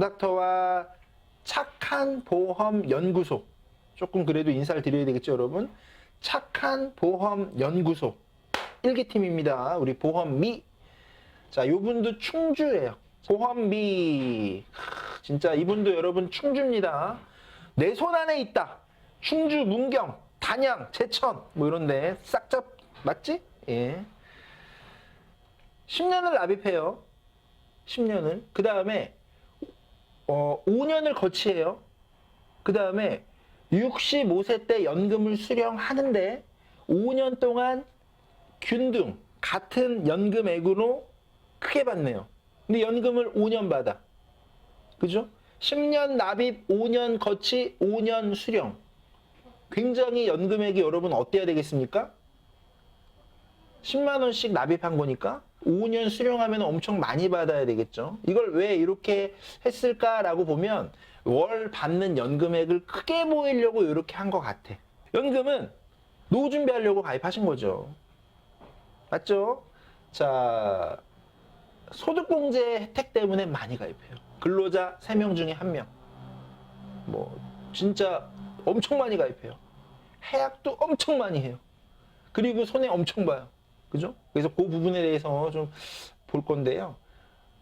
정닥터와 착한 보험 연구소 조금 그래도 인사를 드려야 되겠죠, 여러분? 착한 보험 연구소 일기팀입니다. 우리 보험미. 자, 요분도 충주예요. 보험미. 하, 진짜 이분도 여러분 충주입니다. 내 손 안에 있다. 충주, 문경, 단양, 제천 뭐 이런데 싹잡 맞지? 예. 10년을 납입해요. 10년을. 그 다음에 어, 5년을 거치해요. 그 다음에 65세 때 연금을 수령하는데 5년 동안 균등 같은 연금액으로 크게 받네요. 근데 연금을 5년 받아. 그죠? 10년 납입, 5년 거치, 5년 수령. 굉장히 연금액이 여러분 어때야 되겠습니까? 10만 원씩 납입한 거니까 5년 수령하면 엄청 많이 받아야 되겠죠. 이걸 왜 이렇게 했을까라고 보면 월 받는 연금액을 크게 보이려고 이렇게 한 것 같아. 연금은 노후 준비하려고 가입하신 거죠. 맞죠? 자, 소득공제 혜택 때문에 많이 가입해요. 근로자 3명 중에 1명. 뭐, 진짜 엄청 많이 가입해요. 해약도 엄청 많이 해요. 그리고 손해 엄청 봐요. 그죠? 그래서 그 부분에 대해서 좀 볼 건데요.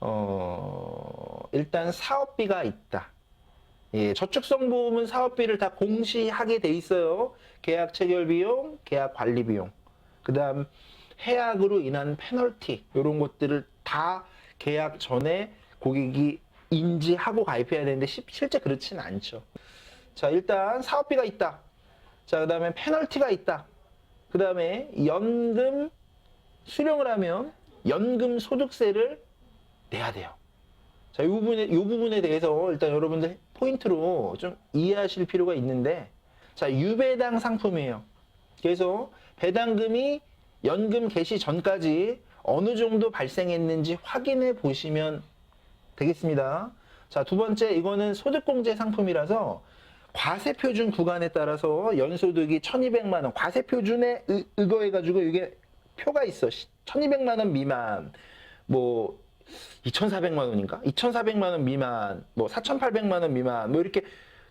어, 일단 사업비가 있다. 예, 저축성 보험은 사업비를 다 공시하게 돼 있어요. 계약 체결 비용, 계약 관리 비용. 그다음 해약으로 인한 페널티 이런 것들을 다 계약 전에 고객이 인지하고 가입해야 되는데 시- 실제 그렇지는 않죠. 자, 일단 사업비가 있다. 자, 그다음에 페널티가 있다. 그다음에 연금 수령을 하면 연금 소득세를 내야 돼요. 자, 이 부분에, 이 부분에 대해서 일단 여러분들 포인트로 좀 이해하실 필요가 있는데, 자, 유배당 상품이에요. 그래서 배당금이 연금 개시 전까지 어느 정도 발생했는지 확인해 보시면 되겠습니다. 자, 두 번째, 이거는 소득공제 상품이라서 과세표준 구간에 따라서 연소득이 1200만원, 과세표준에 의- 의거해가지고 이게 표가 있어. 1200만 원 미만, 뭐, 2,400만 원인가? 2,400만 원 미만, 뭐 4,800만 원 미만, 뭐 이렇게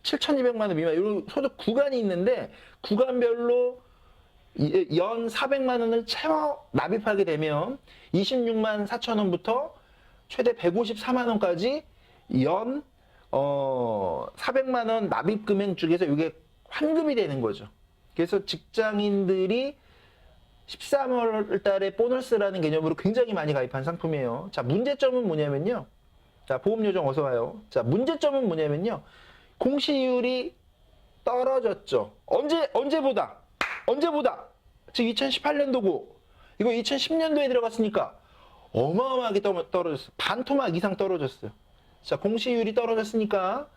7,200만 원 미만 이런 소득 구간이 있는데 구간별로 이- 연 400만 원을 채워 납입하게 되면 26만 4천 원부터 최대 154만 원까지 연 어, 400만 원 납입 금액 중에서 이게 환급이 되는 거죠. 그래서 직장인들이 13월 달에 보너스라는 개념으로 굉장히 많이 가입한 상품이에요. 자, 문제점은 뭐냐면요. 자, 보험 요정 어서 와요. 자, 문제점은 뭐냐면요. 공시율이 떨어졌죠. 언제, 언제보다? 언제보다? 지금 2018년도고, 이거 2010년도에 들어갔으니까 어마어마하게 떨- 떨어졌어요. 반토막 이상 떨어졌어요. 자, 공시율이 떨어졌으니까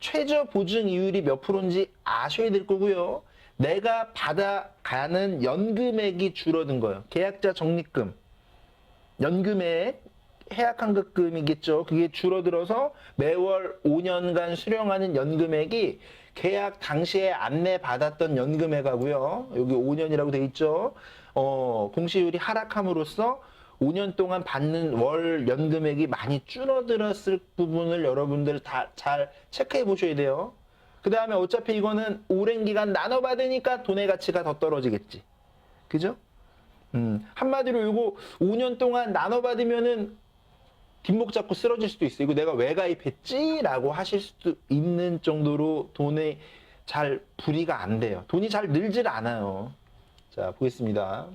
최저 보증 이율이 몇 프로인지 아셔야 될 거고요. 내가 받아가는 연금액이 줄어든 거예요. 계약자 적립금. 연금액, 해약환급금이겠죠. 그게 줄어들어서 매월 5년간 수령하는 연금액이 계약 당시에 안내받았던 연금액하고요. 여기 5년이라고 돼 있죠. 어, 공시율이 하락함으로써 5년 동안 받는 월 연금액이 많이 줄어들었을 부분을 여러분들 다 잘 체크해 보셔야 돼요. 그 다음에 어차피 이거는 오랜 기간 나눠 받으니까 돈의 가치가 더 떨어지겠지. 그죠? 음, 한마디로 이거 5년 동안 나눠 받으면은 뒷목 잡고 쓰러질 수도 있어. 이거 내가 왜 가입했지? 라고 하실 수도 있는 정도로 돈이 잘 불이가 안 돼요. 돈이 잘 늘질 않아요. 자, 보겠습니다.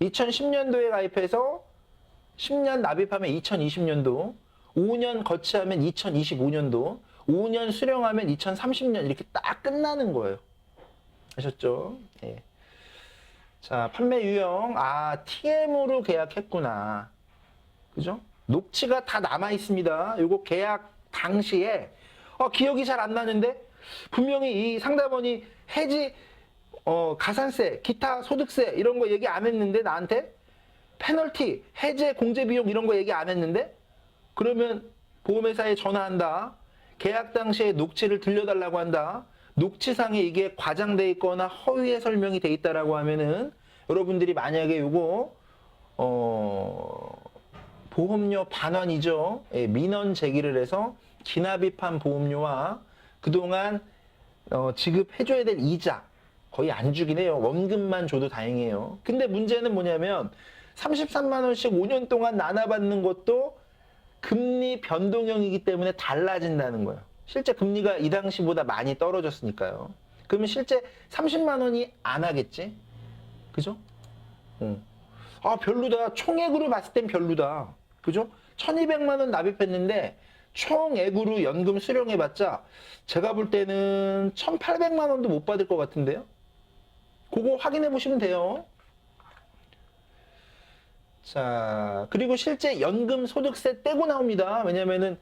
2010년도에 가입해서 10년 납입하면 2020년도, 5년 거치하면 2025년도, 5년 수령하면 2030년 이렇게 딱 끝나는 거예요. 아셨죠? 예. 자, 판매 유형. 아, TM으로 계약했구나. 그죠? 녹취가 다 남아 있습니다. 요거 계약 당시에 어, 기억이 잘 안 나는데 분명히 이 상담원이 해지 어, 가산세, 기타 소득세 이런 거 얘기 안 했는데 나한테 페널티, 해제 공제 비용 이런 거 얘기 안 했는데 그러면 보험회사에 전화한다. 계약 당시에 녹취를 들려달라고 한다. 녹취상에 이게 과장돼 있거나 허위의 설명이 돼 있다라고 하면은 여러분들이 만약에 요거 어 보험료 반환이죠. 예, 민원 제기를 해서 기납입한 보험료와 그동안 어, 지급해줘야 될 이자 거의 안 주긴 해요. 원금만 줘도 다행이에요. 근데 문제는 뭐냐면 33만 원씩 5년 동안 나눠받는 것도 금리 변동형이기 때문에 달라진다는 거예요. 실제 금리가 이 당시보다 많이 떨어졌으니까요. 그러면 실제 30만 원이 안 하겠지? 그죠? 어. 아, 별로다. 총액으로 봤을 땐 별로다. 그죠? 1200만 원 납입했는데 총액으로 연금 수령해봤자 제가 볼 때는 1800만 원도 못 받을 것 같은데요? 그거 확인해 보시면 돼요. 자, 그리고 실제 연금 소득세 떼고 나옵니다. 왜냐면은,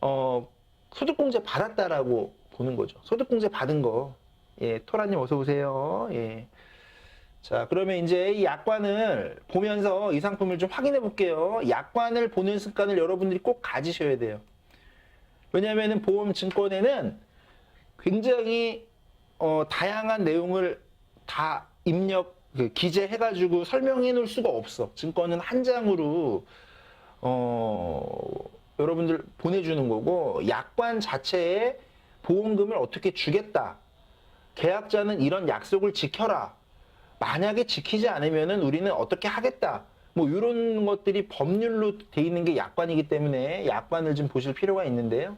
어, 소득공제 받았다라고 보는 거죠. 소득공제 받은 거. 예, 토라님 어서 오세요. 예. 자, 그러면 이제 이 약관을 보면서 이 상품을 좀 확인해 볼게요. 약관을 보는 습관을 여러분들이 꼭 가지셔야 돼요. 왜냐면은 보험 증권에는 굉장히 어, 다양한 내용을 다 입력, 그 기재해가지고 설명해 놓을 수가 없어. 증권은 한 장으로, 어, 여러분들 보내주는 거고, 약관 자체에 보험금을 어떻게 주겠다. 계약자는 이런 약속을 지켜라. 만약에 지키지 않으면은 우리는 어떻게 하겠다. 뭐 이런 것들이 법률로 돼 있는 게 약관이기 때문에 약관을 좀 보실 필요가 있는데요.